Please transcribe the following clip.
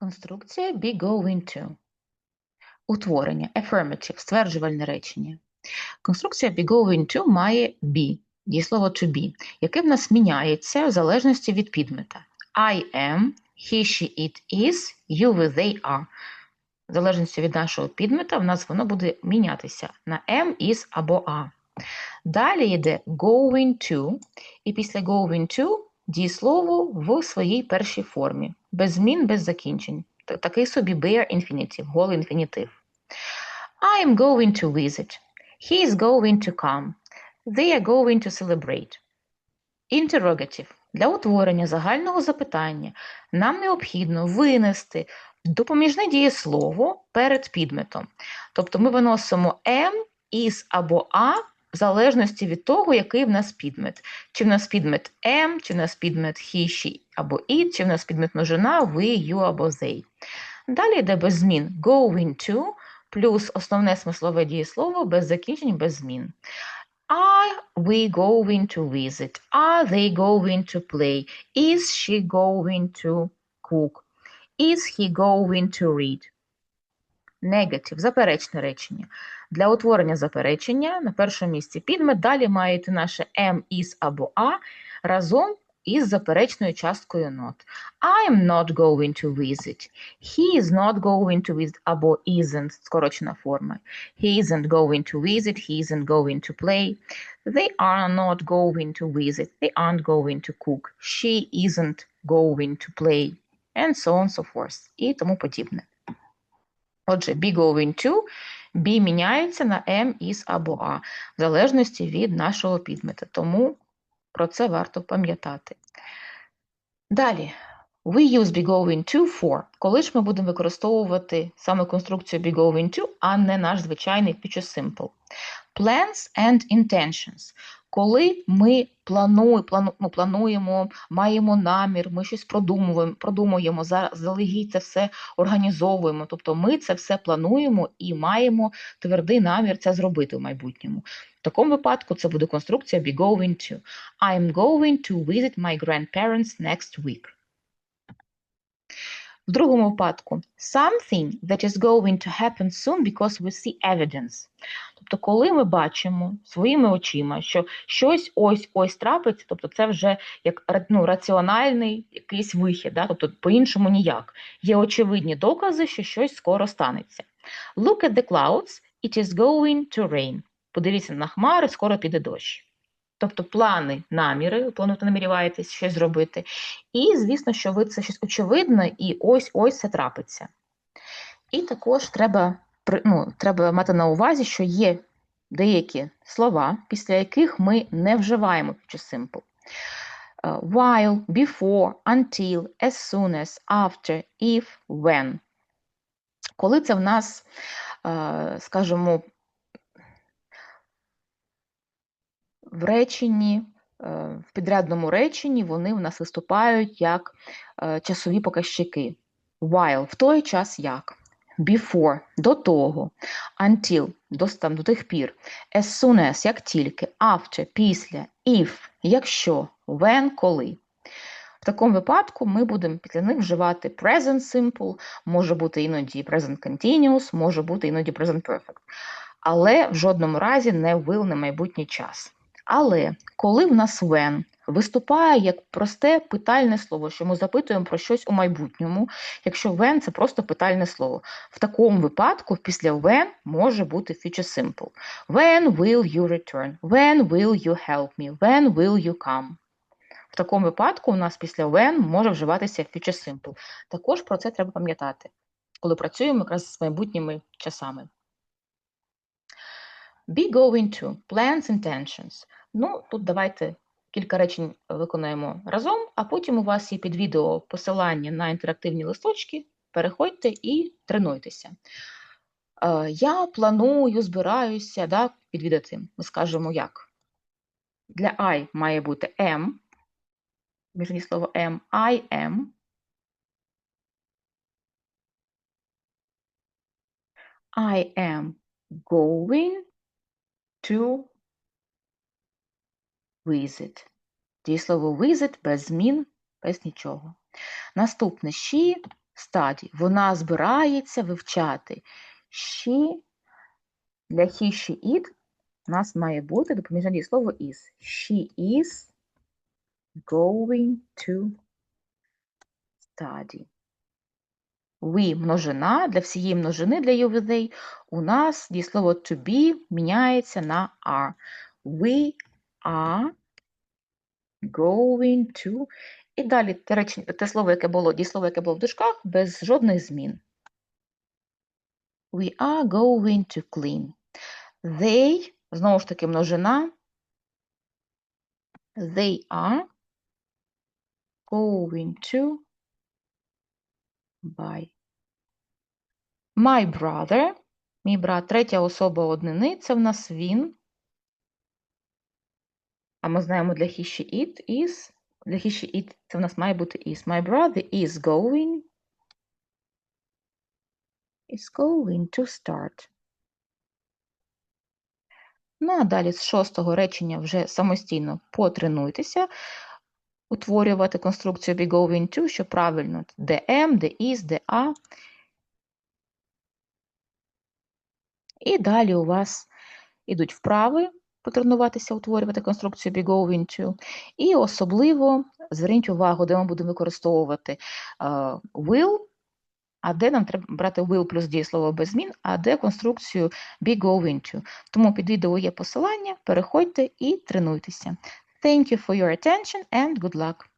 Конструкція be going to. Утворення affirmative, стверджувальне речення. Конструкція be going to має be, дієслово to be, яке в нас міняється в залежності від підмета. I am, he, she, it is, you, we, they are. В залежності від нашого підмета в нас воно буде мінятися на am, is або are. Далі йде going to, і після going to дієслово в своїй першій формі, без змін, без закінчень. Такий собі bare infinitive, голий інфінітив. I am going to visit. He is going to come. They are going to celebrate. Interrogative. Для утворення загального запитання нам необхідно винести допоміжне дієслово перед підметом. Тобто ми виносимо am, is або a в залежності від того, який в нас підмет. Чи в нас підмет am, чи в нас підмет he, she або it, чи в нас підмет множина we, you або they. Далі йде без змін going to плюс основне смислове дієслово без закінчень, без змін. Are we going to visit? Are they going to play? Is she going to cook? Is he going to read? Negative, заперечне речення. Для утворення заперечення на першому місці підмет, далі має йти наше am, is або a разом із заперечною часткою not. I am not going to visit. He is not going to visit або isn't скорочена форма. He isn't going to visit, he isn't going to play. They are not going to visit, they aren't going to cook. She isn't going to play. And so on so forth. І тому подібне. Отже, be going to, be міняється на am, is або a, в залежності від нашого підмета. Тому про це варто пам'ятати. Далі. We use be going to for. Коли ж ми будемо використовувати саме конструкцію be going to, а не наш звичайний future simple. Plans and intentions. Коли ми плану, плану, ну, плануємо, маємо намір, ми щось продумуємо, продумуємо, залегідь це все організовуємо. Тобто ми це все плануємо і маємо твердий намір це зробити в майбутньому. В такому випадку це буде конструкція be going to. I'm going to visit my grandparents next week. В другому випадку something that is going to happen soon because we see evidence. Тобто, коли ми бачимо своїми очима, що щось ось-ось трапиться, тобто це вже як ну, раціональний якийсь вихід, да? тобто по-іншому ніяк. Є очевидні докази, що щось скоро станеться. Look at the clouds, it is going to rain. Подивіться на хмари, скоро піде дощ. Тобто плани, наміри, ви плануєте, наміряєтесь щось зробити. І, звісно, що ви це щось очевидне, і ось-ось це трапиться. І також треба, ну, треба мати на увазі, що є деякі слова, після яких ми не вживаємо simple. Е, While, before, until, as soon as, after, if, when. Коли це в нас, е, скажімо, в реченні, е, в підрядному реченні вони в нас виступають як е, часові показчики. While в той час як. Before до того. Until до, там, до тих пір. As soon as як тільки. After після. If якщо. When коли. В такому випадку ми будемо після них вживати present simple, може бути іноді present continuous, може бути іноді present perfect. Але в жодному разі не will на майбутній час. Але коли в нас when виступає як просте питальне слово, що ми запитуємо про щось у майбутньому, якщо when це просто питальне слово, в такому випадку після when може бути future simple. When will you return? When will you help me? When will you come? В такому випадку у нас після when може вживатися future simple. Також про це треба пам'ятати, коли працюємо якраз з майбутніми часами. Be going to, plans, intentions. Ну, тут давайте кілька речень виконаємо разом, а потім у вас є під відео посилання на інтерактивні листочки. Переходьте і тренуйтеся. Е, Я планую, збираюся, да, підвідати. Ми скажемо як. Для I має бути am, міжні слово am, I am. I am going to visit. Дієслово visit без змін, без нічого. Наступне she study. Вона збирається вивчати. She, для he, she, it у нас має бути допоміжне дієслово is. She is going to study. We – множина, для всієї множини, для they, у нас дієслово to be міняється на are. We are going to. І далі те, речення, те слово, яке було, дієслово, яке було в дужках, без жодних змін. We are going to clean. They, знову ж таки, множина. They are going to buy. My brother, мій брат, третя особа однини, це в нас він. А ми знаємо для he, she, it, is. Для he, she, it це в нас має бути is. My brother is going is going to start. Ну, а далі з шостого речення вже самостійно потренуйтеся утворювати конструкцію be going to, що правильно де am, де is, де. І далі у вас ідуть вправи потренуватися утворювати конструкцію be going to. І особливо зверніть увагу, де ми будемо використовувати е, will, а де нам треба брати will плюс дієслово без змін, а де конструкцію be going to. Тому під відео є посилання, переходьте і тренуйтеся. Thank you for your attention and good luck!